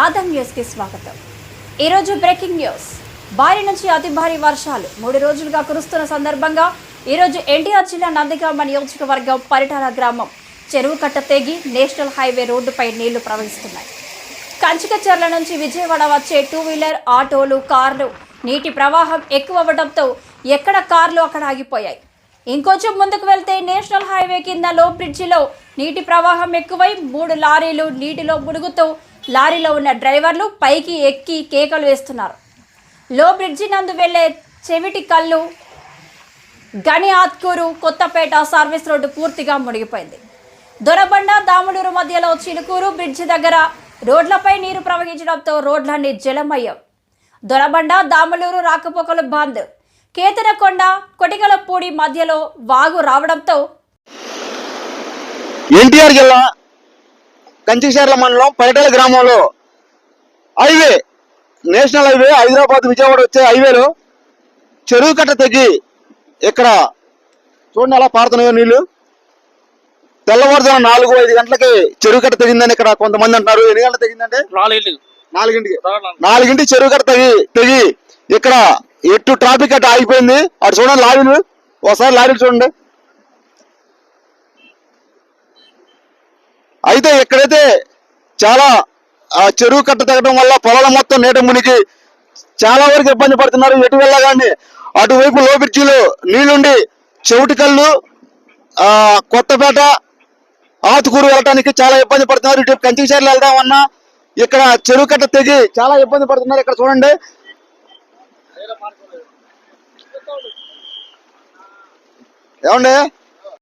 ఆదం న్యూస్కి స్వాగతం. ఈరోజు బ్రేకింగ్ న్యూస్. భారీ నుంచి అతి భారీ వర్షాలు మూడు రోజులుగా కురుస్తున్న సందర్భంగా ఈరోజు ఎన్టీఆర్ జిల్లా నందిగామ నియోజకవర్గం పరిటాల గ్రామం చెరువు కట్ట తెగి నేషనల్ హైవే రోడ్డుపై నీళ్ళు ప్రవహిస్తున్నాయి. కంచికచర్ల నుంచి విజయవాడ వచ్చే టూ వీలర్ ఆటోలు కార్లు నీటి ప్రవాహం ఎక్కువ అవ్వడంతో ఎక్కడ కార్లు అక్కడ ఆగిపోయాయి. ఇంకొంచెం ముందుకు వెళ్తే నేషనల్ హైవే కింద లో బ్రిడ్జిలో నీటి ప్రవాహం ఎక్కువై మూడు లారీలు నీటిలో మునుగుతూ లారీలో ఉన్న డ్రైవర్లు పైకి ఎక్కి కేకలు వేస్తున్నారు. లో బ్రిడ్జి నందు వెళ్ళే చెవిటి కళ్ళు గని ఆత్కూరు కొత్తపేట సర్వీస్ రోడ్డు పూర్తిగా మునిగిపోయింది. దొరబండ దాములూరు మధ్యలో చిలుకూరు బ్రిడ్జి దగ్గర రోడ్లపై నీరు ప్రవహించడంతో రోడ్లన్నీ జలమయ్యం దొరబండ దాములూరు రాకపోకలు బంద్. కేతనకొండ కొటికలపూడి మధ్యలో వాగు రావడంతో ఎన్టీఆర్ జిల్లా కంచిశర్ల మండలం పరిటల గ్రామంలో highway national highway Hyderabad Vijayawada వచ్చే హైవేలో చెరువు కట్ట తెగి ఇక్కడ చూడండి అలా పారుతున్నాయో నీళ్ళు. తెల్లవారుజాము నాలుగు ఐదు గంటలకి చెరువు కట్ట తెగిందని ఇక్కడ కొంతమంది అంటున్నారు. ఎన్ని గంటలు తెగిందంటే నాలుగింటికి. నాలుగింటి చెరువు కట్ట తెగి తెగి ఇక్కడ ఎటు ట్రాఫిక్ అటు ఆగిపోయింది. అటు చూడండి లారీలు. ఒకసారి లారీలు చూడండి. అయితే ఎక్కడైతే చాలా చెరువు కట్ట తగ్గడం వల్ల పొలాల మొత్తం నీట మునిగి చాలా వరకు ఇబ్బంది పడుతున్నారు. ఎటు వెళ్ళగానే అటువైపు లో బ్రిడ్జిలో నీళ్ళుండి చెవిటికల్లు ఆ కొత్తపేట ఆతుకూరు వెళ్ళడానికి చాలా ఇబ్బంది పడుతున్నారు. ఇటు కంచిచర్లు వెళ్దామన్నా ఇక్కడ చెరువు కట్ట తెగి చాలా ఇబ్బంది పడుతున్నారు. ఇక్కడ చూడండి. ఏమండి?